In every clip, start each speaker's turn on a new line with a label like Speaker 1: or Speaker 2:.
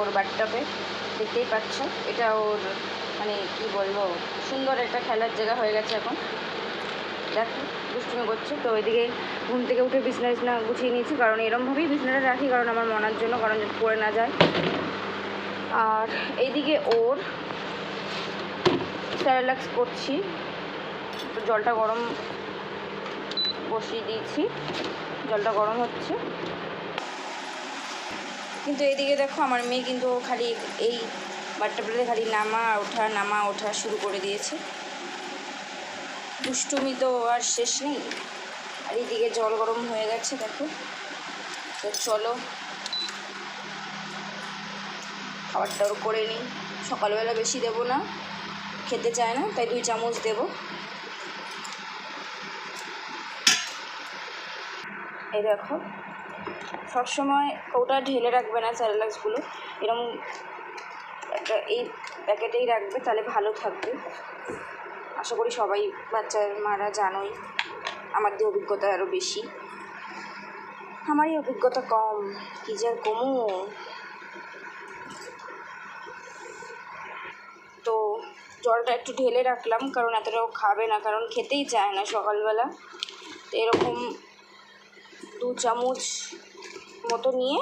Speaker 1: ওর বাথটাবে দেখতেই পাচ্ছ এটা ওর মানে কি বলব, সুন্দর একটা খেলার জায়গা হয়ে গেছে এখন। দেখো দুষ্টুমি করছে। তো ওইদিকে ঘুম থেকে উঠে বিছনা বিছনা গুছিয়ে নিয়েছি, কারণ এরমভাবেই বিছনাটা রাখি, কারণ আমার মনার জন্য, কারণ পড়ে না যায়। আর এইদিকে ওর স্যারেলাক্স করছি। তো জলটা গরম বসিয়ে দিয়েছি। জলটা গরম হচ্ছে। কিন্তু এদিকে দেখো আমার মেয়ে কিন্তু খালি এই বাট্টাপটাতে খালি নামা, ওঠা নামা, ওঠা শুরু করে দিয়েছে। দুষ্টুমি তো আর শেষ নেই। আর এইদিকে জল গরম হয়ে গেছে, দেখো। তো চলো, খাবারটাও করে নিই। সকালবেলা বেশি দেবো না, খেতে চায় না, তাই দুই চামচ দেবো। এই দেখো সবসময় ওটা ঢেলে রাখবে না স্যারেলাক্সগুলো। এরকম একটা এই প্যাকেটেই রাখবে, তাহলে ভালো থাকবে। আশা করি সবাই বাচ্চার মারা জানোই, আমার দিয়ে অভিজ্ঞতা আরও বেশি। আমারই অভিজ্ঞতা কম, কী যে কমু। তো জলটা একটু ঢেলে রাখলাম, কারণ এতটাও খাবে না, কারণ খেতেই চায় না সকালবেলা। এরকম দু চামচ মতো নিয়ে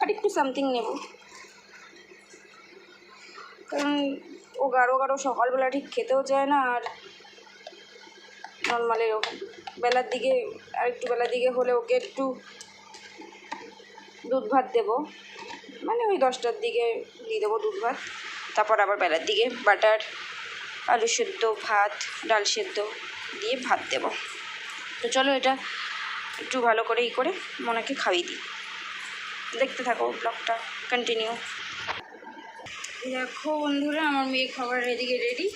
Speaker 1: আর একটু সামথিং নেব। কারণ ও গাঢ় গাঢ় সকালবেলা ঠিক খেতেও চায় না আর নর্মাল এরকম। বেলার দিকে আর একটু বেলার দিকে হলে ওকে একটু দুধ ভাত দেবো। মানে ওই দশটার দিকে দিয়ে দেবো দুধ ভাত। তারপর আবার বেলার দিকে বাটার, আলু সেদ্ধ, ভাত, ডাল সেদ্ধ। দিয়ে ভাত দেবো। তো চলো এটা একটু ভালো করে ই করে মনাকে খাইয়ে দিই। দেখতে থাকো ব্লগটা কন্টিনিউ দেখো বন্ধুরা, আমার মেয়ে খাবার এদিকে রেডি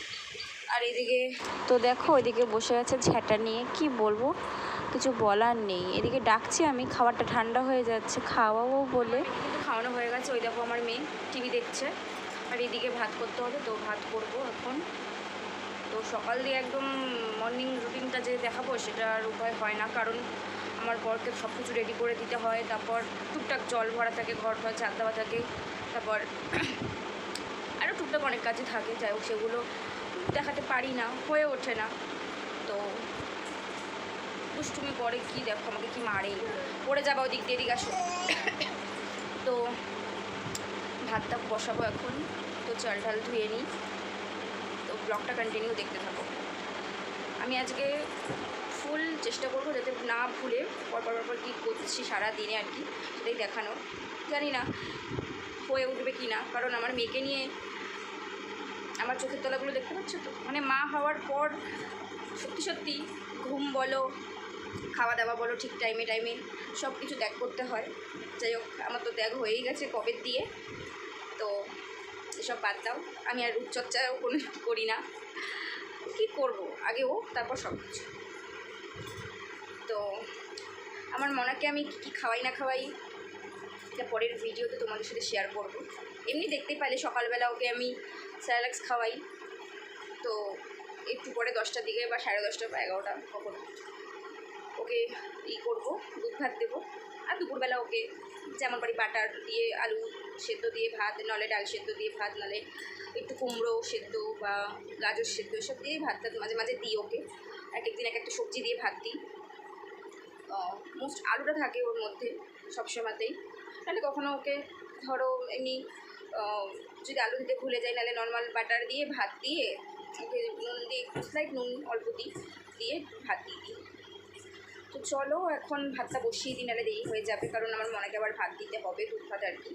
Speaker 1: আর এদিকে তো দেখো ওইদিকে বসে আছে ঝ্যাঁটা নিয়ে। কি বলব? কিছু বলার নেই। এদিকে ডাকছি আমি, খাবারটা ঠান্ডা হয়ে যাচ্ছে, খাওয়াবো বলে। খাওয়ানো হয়ে গেছে, ওই দেখো আমার মেয়ে টিভি দেখছে। আর এদিকে ভাত করতে হবে, তো ভাত করব এখন। সকাল দিয়ে একদম মর্নিং রুটিনটা যে দেখাবো সেটা আর উপায় হয় না। কারণ আমার বরকে সব কিছু রেডি করে দিতে হয়। তারপর টুকটাক জল ভরা থাকে, ঘর ঘর চার দেওয়া থাকে। তারপর আরও টুকটাক অনেক কাজে থাকে, যাই হোক সেগুলো দেখাতে পারি না, হয়ে ওঠে না। তো দুষ্টুমি করে কি দেখো, আমাকে কি মারে? পড়ে যাবা ওদিক দিয়ে, এদিকে আসো। তো ভাতটা বসাবো এখন। তো চাল ঢাল ধুয়ে নিই। ব্লগটা কন্টিনিউ দেখতে থাকো। আমি আজকে ফুল চেষ্টা করব যাতে না ভুলে পরপর পরপর কী করছি সারা দিনে আর কি, সেটাই দেখানো জানি না হয়ে উঠবে কি না, কারণ আমার মেয়েকে নিয়ে আমার চোখের তলাগুলো দেখতে পাচ্ছ তো? মানে মা হওয়ার পর সত্যি সত্যি ঘুম বলো খাওয়া দাওয়া বলো ঠিক টাইমে টাইমে সব কিছু ত্যাগ করতে হয়। যাই হোক, আমার তো ত্যাগ হয়েই গেছে কবে দিয়ে। তো এসব বাদ দাও। আমি আর রূপচর্চাও কোনো করি না। কী করব? আগে ও, তারপর সব কিছু। তো আমার মনাকে আমি কী কী খাওয়াই না খাওয়াই, এটা পরের ভিডিওতে তোমাদের সাথে শেয়ার করব। এমনি দেখতেই পাইলে সকালবেলা ওকে আমি স্যালাক্স খাওয়াই। তো একটু পরে দশটার দিকে বা সাড়ে দশটা বা এগারোটা কখনো ওকে ই করব, দুধ ভাত দেবো। আর দুপুরবেলা ওকে যেমন পারি বাটার দিয়ে আলু সেদ্ধ দিয়ে ভাত, নলে ডাল সেদ্ধ দিয়ে ভাত, নালে একটু কুমড়ো সেদ্ধ বা গাজর সেদ্ধ, এসব দিয়েই ভাত টাত মাঝে মাঝে দিই ওকে। এক একদিন এক একটা সবজি দিয়ে ভাত দিই। মোস্ট আলুটা থাকে ওর মধ্যে সবসময়তেই তাহলে কখনো ওকে ধরো এমনি যদি আলু দিতে ভুলে যাই, নাহলে নর্মাল বাটার দিয়ে ভাত দিয়ে, ওকে নুন দিয়ে একটু স্লাইট নুন, অল্প দিই দিয়ে ভাত দিয়ে দিই। তো চলো, এখন ভাতটা বসিয়ে দিন আরে দেরি হয়ে যাবে, কারণ আমার মনেকে আবার ভাত দিতে হবে, দুধ ভাত আর কি।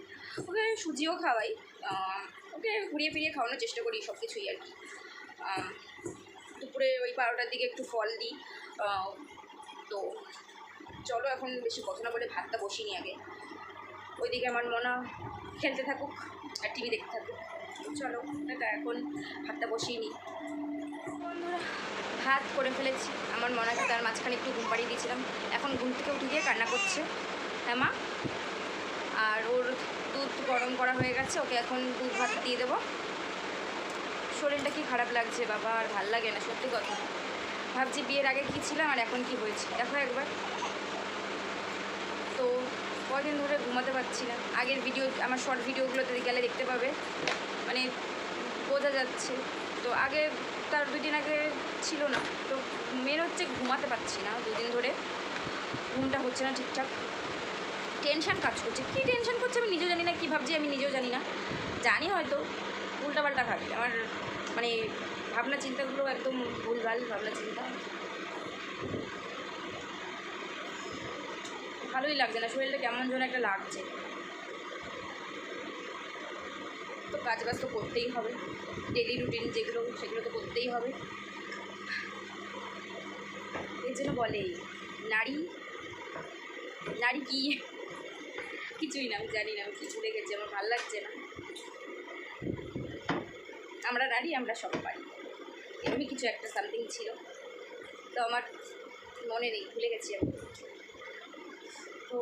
Speaker 1: ওকে, সুজিও খাওয়াই ওকে ঘুরিয়ে ফিরিয়ে খাওয়ানোর চেষ্টা করি সব কিছুই আর কি। দুপুরে ওই বারোটার দিকে একটু ফল দিই তো চলো এখন বেশি কথা না বলে ভাতটা বসিয়ে নিই আগে। ওইদিকে আমার মনা খেলতে থাকুক, আর টিভি দেখতে থাকুক। চলো এখন ভাতটা বসিয়ে নিই। ভাত করে ফেলেছি। আমার মনে মনাকে তার মাঝখানে একটু ঘুম পাড়িয়ে দিয়েছিলাম। এখন ঘুম থেকে উঠে গিয়ে কান্না করছে। হ্যাঁ মা? আর ওর দুধ গরম করা হয়ে গেছে, ওকে এখন দুধ ভাত দিয়ে দেবো। শরীরটা কি খারাপ লাগছে বাবা, আর ভালো লাগে না, সত্যি কথা। ভাবছি বিয়ের আগে কী ছিলাম আর এখন কি হয়েছে। দেখো একবার। তো কদিন ধরে ঘুমাতে পারছি না। আগের ভিডিও, আমার শর্ট ভিডিওগুলোতে গেলে দেখতে পাবে। মানে বোঝা যাচ্ছে। তো আগে তার দুদিন আগে ছিল না। তো মেন হচ্ছে ঘুমাতে পারছি না দুদিন ধরে। ঘুমটা হচ্ছে না ঠিকঠাক। টেনশন কাজ করছে। কী টেনশন করছে আমি নিজেও জানি না, কী ভাবছি আমি নিজেও জানি না। জানি হয়তো, উল্টাপাল্টা ভাবি। আমার মানে ভাবনা চিন্তাগুলো একদম ভুলভাল ভাবনা চিন্তা। ভালোই লাগছে না, শরীরটা কেমন যেন একটা লাগছে তো কাজ বাজ তো করতেই হবে। ডেলি রুটিন যেগুলো, সেগুলো তো করতেই হবে। এই জন্য বলে নারী নারী কি? কিছুই না, আমি জানি না, আমি কি ভুলে গেছি, আমার ভালো লাগছে না। আমরা নারী, আমরা সব পারি। এমনি কিছু একটা সামথিং ছিল। তো আমার মনে নেই, ভুলে গেছি আমি। তো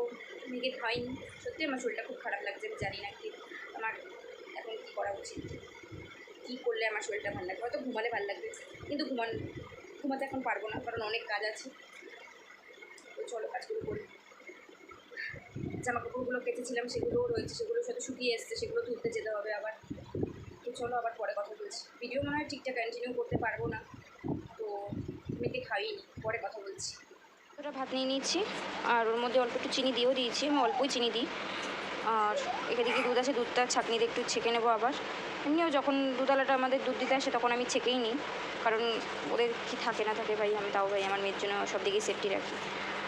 Speaker 1: মেয়েকে খাইনি সত্যি আমার শরীরটা খুব খারাপ লাগছে, আমি জানি না কি। আমার এখন কী করা উচিত। কী করলে আমার শরীরটা ভালো লাগবে? হয়তো ঘুমালে ভালো লাগবে, কিন্তু ঘুমান, ঘুমাতে এখন পারব না, কারণ অনেক কাজ আছে। তো চলো কাজগুলো করি। জামা কাপড়গুলো কেটেছিলাম সেগুলোও রয়েছে সেগুলো সাথে শুকিয়ে এসছে, সেগুলো তুলতে যেতে হবে আবার। তো চলো আবার পরে কথা বলছি। ভিডিও মনে হয় ঠিকঠাক কন্টিনিউ করতে পারব না, তো মেয়েকে খাইনি পরে কথা বলছি। ওটা ভাত নিয়ে নিয়েছি, আর ওর মধ্যে অল্প একটু চিনি দিয়েও দিয়েছি, আমি অল্পই চিনি দিই। আর এখানে কি দুধ আছে দুধটা ছাঁকনিতে একটু ছেঁকে নেব আবার। এমনিও যখন দুধওয়ালাটা আমাদের দুধ দিতে আসে তখন আমি ছেঁকেই নিই। কারণ ওদের কি থাকে না থাকে ভাই, আমি তাও ভাই, আমার মেয়ের জন্য সব দিকেই সেফটি রাখি।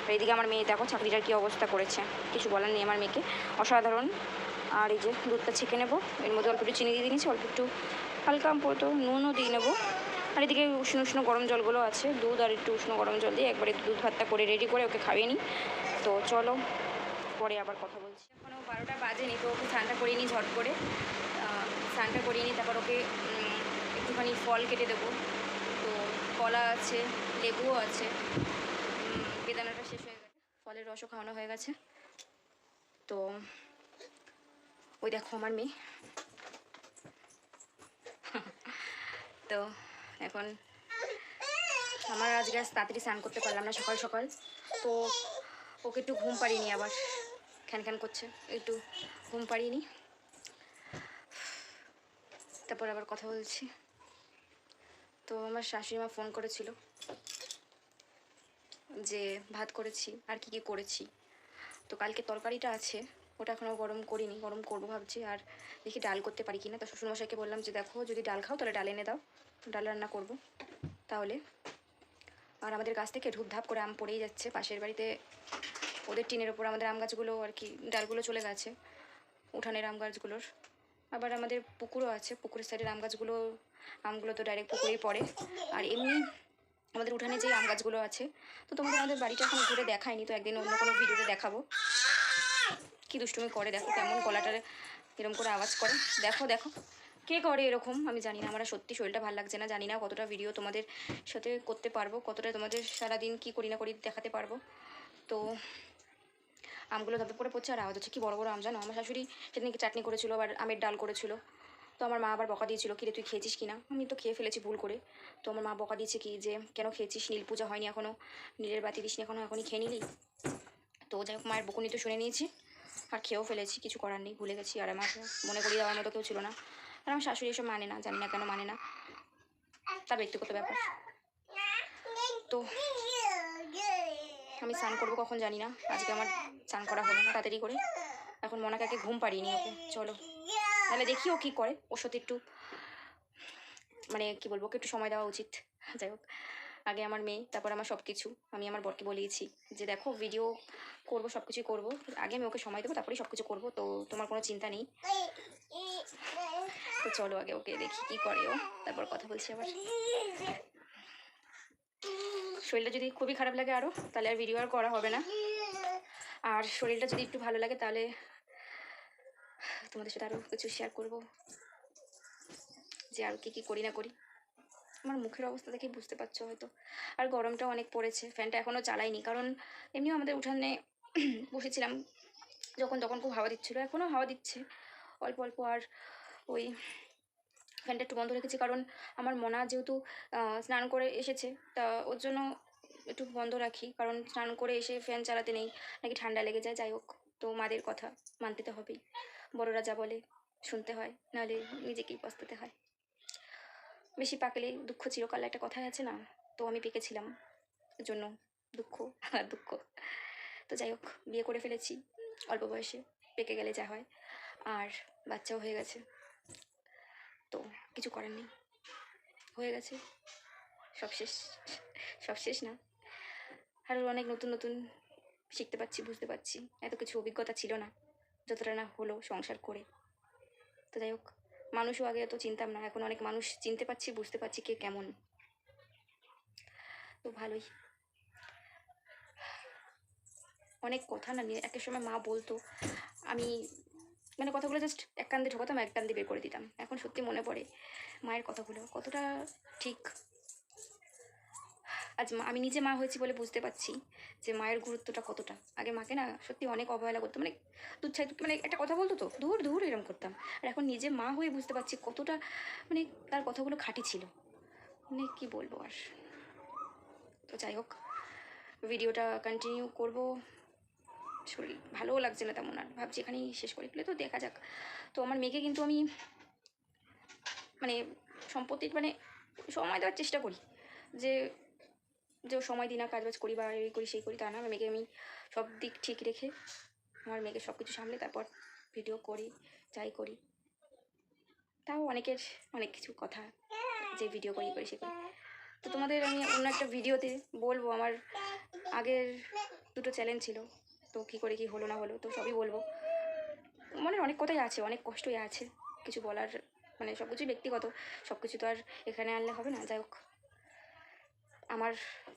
Speaker 1: আর এদিকে আমার মেয়ে দেখো চাকরিটার কী অবস্থা করেছে, কিছু বলার নেই আমার মেয়েকে। অসাধারণ। আর এই যে দুধটা ছেঁকে নেব, এর মধ্যে অল্প একটু চিনি দিয়ে দিয়েছি, অল্প একটু হালকা পড়তো নুনও দিয়ে নেব। আর এদিকে উষ্ণ উষ্ণ গরম জলগুলো আছে, দুধ আর একটু উষ্ণ গরম জল দিয়ে একবারে দুধ ভাতটা করে রেডি করে ওকে খাইয়ে নিই। তো চলো পরে আবার কথা বলছি। এখনও বারোটা বাজেনি, তো ওকে স্নানটা করিয়ে নিই ঝট করে। স্নানটা করিয়ে নিই, তারপর ওকে একটুখানি ফল কেটে দেবো। তো কলা আছে, লেবুও আছে। বেদানাটা শেষ হয়ে গেছে। ফলের রসও খাওয়ানো হয়ে গেছে। তো ওই দেখো আমার মেয়ে। তো এখন আমার আজকে আজ তাড়াতাড়ি স্নান করতে পারলাম না সকাল সকাল। তো ওকে একটু ঘুম পাড়িয়ে নি আবার। খ্যান খ্যান করছে। একটু ঘুম পাড়িয়ে নি তারপর আবার কথা বলছি। তো আমার শাশুড়ি মা ফোন করেছিল যে, ভাত করেছি, আর কি কি করেছি। তো কালকে তরকারিটা আছে, ওটা এখনও গরম করিনি, গরম করব ভাবছি। আর দেখি ডাল করতে পারি কি না তো শ্বশুরমশাইকে বললাম যে, দেখো, যদি ডাল খাও, তাহলে ডাল এনে দাও। ডাল রান্না করব। তাহলে। আর আমাদের গাছ থেকে ঢুপধাপ করে আম পড়েই যাচ্ছে। পাশের বাড়িতে ওদের টিনের ওপর আমাদের আম গাছগুলো আর কি, ডালগুলো চলে গেছে, উঠানের আম গাছগুলোর। আবার আমাদের পুকুরও আছে, পুকুরের সাইডের আম গাছগুলো, আমগুলো তো ডাইরেক্ট পুকুরেই পড়ে। আর এমনি আমাদের উঠানে যে আম গাছগুলো আছে, তো তোমাদের আমাদের বাড়িটা এখন ঘুরে দেখায়নি তো একদিন অন্য কোনো ভিডিওতে দেখাবো। কি দুষ্টুমি করে, দেখো কেমন গলাটারে এরকম করে আওয়াজ করে। দেখো দেখো, কে করে এরকম, আমি জানি না, আমার সত্যি শরীরটা ভালো লাগছে না, জানি না কতটা ভিডিও তোমাদের সাথে করতে পারব, কতটা তোমাদের সারাদিন কি করি না করি দেখাতে পারব। তো আমগুলো ধপে পড়ে পড়ছে, আর আওয়াজ হচ্ছে কি বড় বড় আম জানো? আমার শাশুড়ি সেদিন কি চাটনি করেছিল, আবার আমের ডাল করেছিল। তো আমার মা আবার বকা দিয়েছিল কিরে তুই খেয়েছিস কিনা আমি তো খেয়ে ফেলেছি ভুল করে। তো আমার মা বকা দিয়েছে কি যে, কেন খেয়েছিস? নীল পূজা হয়নি এখনও নীলের বাতি দিসনি এখনও এখনই খেয়ে নিলি? তো যাই হোক, মায়ের বকুনি তো শুনে নিয়েছি, আর খেয়েও ফেলেছি, কিছু করার নেই, ভুলে গেছি। আর আমার মনে করিয়ে দেওয়ার মতো কেউ ছিল না। আর আমার শাশুড়ি এসব মানে না, জানি না কেন মানে না। তার ব্যক্তিগত ব্যাপার। তো আমি স্নান করব কখন জানি না। আজকে আমার স্নান করা হলো না, তাড়াতাড়ি করে। এখন মনাকাকে ঘুম নিই ওকে, চলো। তাহলে দেখি ও কী করে, ওর সাথে একটু মানে কি বলব, ওকে একটু সময় দেওয়া উচিত। যাই হোক, আগে আমার মেয়ে, তারপর আমার সব কিছু আমি আমার বরকে বলিয়েছি যে দেখো ভিডিও করব সব কিছুই করব। আগে আমি ওকে সময় দেবো, তারপরেই সব কিছু করব, তো তোমার কোনো চিন্তা নেই। তো চলো আগে ওকে দেখি কি করে ও, তারপর কথা বলছি আবার। শরীরটা যদি খুবই খারাপ লাগে আরও তাহলে আর ভিডিও আর করা হবে না। আর শরীরটা যদি একটু ভালো লাগে, তাহলে তোমাদের সাথে আরও কিছু শেয়ার করব। যে আর কী কী করি না করি। আমার মুখের অবস্থা দেখে বুঝতে পারছ হয়তো। আর গরমটাও অনেক পড়েছে, ফ্যানটা এখনও চালাইনি। কারণ এমনিও আমাদের উঠানে বসেছিলাম যখন তখন খুব হাওয়া দিচ্ছিল এখনও হাওয়া দিচ্ছে। অল্প অল্প আর ওই ফ্যানটা একটু বন্ধ রেখেছি, কারণ আমার মনা যেহেতু স্নান করে এসেছে, তা ওর জন্য একটু বন্ধ রাখি, কারণ স্নান করে এসে ফ্যান চালাতে নেই, নাকি ঠান্ডা লেগে যায়, যাই হোক, তো মাদের কথা মানতে তো হবেই, বড়রা যা বলে শুনতে হয়, নাহলে নিজেকেই পস্তাতে হয়। বেশি পাকলে দুঃখ চিরকাল একটা কথাই আছে না, তো আমি পেকেছিলাম জন্য দুঃখ, আর দুঃখ। তো যাই হোক, বিয়ে করে ফেলেছি, অল্প বয়সে, পেকে গেলে যা হয়, আর বাচ্চাও হয়ে গেছে। তো কিছু করার নেই। হয়ে গেছে। সব শেষ। সব শেষ না। আরও অনেক নতুন নতুন শিখতে পারছি, বুঝতে পারছি। এত কিছু অভিজ্ঞতা ছিল না, যতটা না হলো সংসার করে। তো যাই হোক, মানুষও আগে এত চিনতাম না, এখন অনেক মানুষ চিনতে পারছি, বুঝতে পারছি কে কেমন। তো ভালোই। অনেক কথা না, একের সময় মা বলতো, আমি মানে কথাগুলো জাস্ট এক কান দিয়ে ঢোকাতাম, এক কান দিয়ে বের করে দিতাম। এখন সত্যি মনে পড়ে মায়ের কথাগুলো, কতটা ঠিক। আজ আমি নিজে মা হয়েছি বলে বুঝতে পারছি যে মায়ের গুরুত্বটা কতটা। আগে মাকে না সত্যি অনেক অবহেলা করতাম মানে দুচ্ছাই মানে একটা কথা বলতো তো দূর দূর এরকম করতাম। আর এখন নিজে মা হয়ে বুঝতে পারছি কতটা মানে তার কথাগুলো খাঁটি ছিল। মানে কি বলব আর। তো যাই হোক, ভিডিওটা কন্টিনিউ করব। শরীর ভালোও লাগছে না তেমন আর। ভাবছি এখানেই শেষ করে। ফেলে তো দেখা যাক। তো আমার মেয়েকে কিন্তু আমি মানে সম্পত্তির মানে সময় দেওয়ার চেষ্টা করি। যে যে সময় দিই না, কাজবাজ করি বা এই করি, সেই করি, তা না। আমার মেয়েকে আমি সব দিক ঠিক রেখে আমার মেয়েকে সব কিছু সামলে তারপর ভিডিও করি, যাই করি। তাও অনেকের, অনেক কিছু কথা যে ভিডিও করি করি সে করি। তো তোমাদের আমি অন্য একটা ভিডিওতে বলব। আমার আগের দুটো চ্যালেঞ্জ ছিল। তো কী করে কী হলো না হলো তো সবই বলব। মানে অনেক কথাই আছে, অনেক কষ্টই আছে। কিছু বলার মানে সব কিছুই ব্যক্তিগত। সব কিছু তো আর এখানে আনলে হবে না, যাই হোক। আমার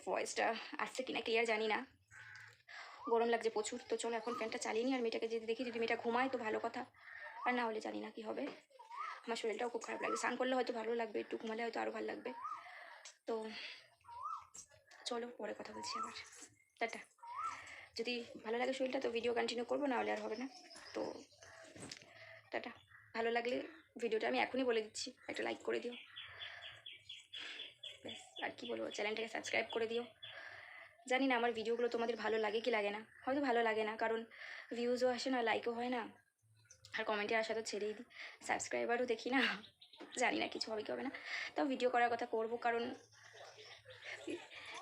Speaker 1: ভয়েসটা আসছে কিনা ক্লিয়ার জানি না। গরম লাগছে প্রচুর, তো চলো এখন ফ্যানটা চালিয়ে নিই আর মেয়েটাকে যদি দেখি, যদি মেয়েটা ঘুমায় তো ভালো কথা। আর না হলে জানি না কি হবে। আমার শরীরটাও খুব খারাপ লাগবে স্নান করলে হয়তো ভালো লাগবে, একটু ঘুমালে হয়তো আরও ভালো লাগবে। তো চলো পরে কথা বলছি আবার। টাটা। যদি ভালো লাগে শরীরটা, তো ভিডিও কন্টিনিউ করব না হলে আর হবে না। তো, টাটা। ভালো লাগলে ভিডিওটা আমি এখনই বলে দিচ্ছি। একটা লাইক করে দিও। ব্যাস, আর কি বলব চ্যানেলটাকে সাবস্ক্রাইব করে দিও। জানি না, আমার ভিডিওগুলো তোমাদের ভালো লাগে কি লাগে না। হয়তো ভালো লাগে না, কারণ ভিউজও আসে না লাইকও হয় না। আর কমেন্টে আসা তো ছেড়েই দিই। সাবস্ক্রাইবারও দেখি না। জানি না, কিছু হবে কি হবে না। তাও ভিডিও করার কথা করব, কারণ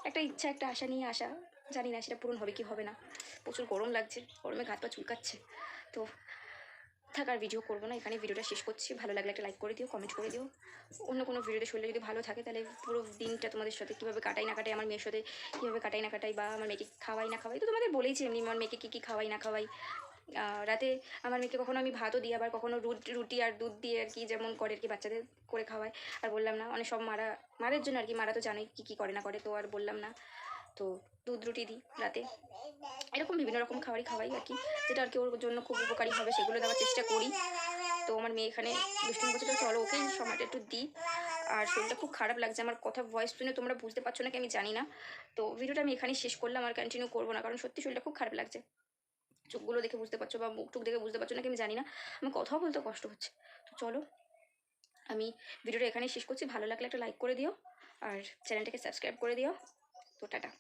Speaker 1: একটা ইচ্ছা, একটা আশা নিয়ে আসা। জানি না সেটা পূরণ হবে কি হবে না। প্রচুর গরম লাগছে, গরমে ঘাত পা চুলকাচ্ছে। তো থাকার ভিডিও করব না এখানে ভিডিওটা শেষ করছি। ভালো লাগলে একটা লাইক করে দিও কমেন্ট করে দিও। অন্য কোনো ভিডিওতে শরীরে যদি ভালো থাকে, তাহলে পুরো দিনটা তোমাদের সাথে কীভাবে কাটাই না কাটাই, আমার মেয়ের সাথে কীভাবে কাটাই না কাটাই বা আমার মেয়েকে খাওয়াই না খাওয়াই, তো তোমাদের বলেইছি এমনি আমার মেয়েকে কী কী খাওয়াই না খাওয়াই। রাতে আমার মেয়েকে কখনো আমি ভাতও দিই, আবার কখনো রুটি আর দুধ দিয়ে আর কি যেমন করে আর কি বাচ্চাদের করে খাওয়াই। আর বললাম না, অনেক সব মারা, মারের জন্য আর কি, মারা তো জানোই কী কী করে না করে, তো আর বললাম না। তো দুধ, রুটি দিই রাতে। এরকম বিভিন্ন রকম খাবারই খাওয়াই আর কি, যেটা আর কি ওর জন্য খুব উপকারী হবে, সেগুলো দেওয়ার চেষ্টা করি। তো আমার মেয়ে এখানে দুষ্টুমি তো চলো ওকেই সময়টা একটু দিই। আর শরীরটা খুব খারাপ লাগছে, আমার কথা ভয়েস শুনে তোমরা বুঝতে পারছ নাকি আমি জানি না। তো ভিডিওটা আমি এখানেই শেষ করলাম, আর কন্টিনিউ করব না, কারণ সত্যি শরীরটা খুব খারাপ লাগছে। চোখগুলো দেখে বুঝতে পারছ বা মুখ টুক দেখে বুঝতে পারছ নাকি আমি জানি না আমার কথাও বলতে কষ্ট হচ্ছে। তো চলো, আমি ভিডিওটা এখানেই শেষ করছি, ভালো লাগলে একটা লাইক করে দিও, আর চ্যানেলটাকে সাবস্ক্রাইব করে দিও। তো টাটা।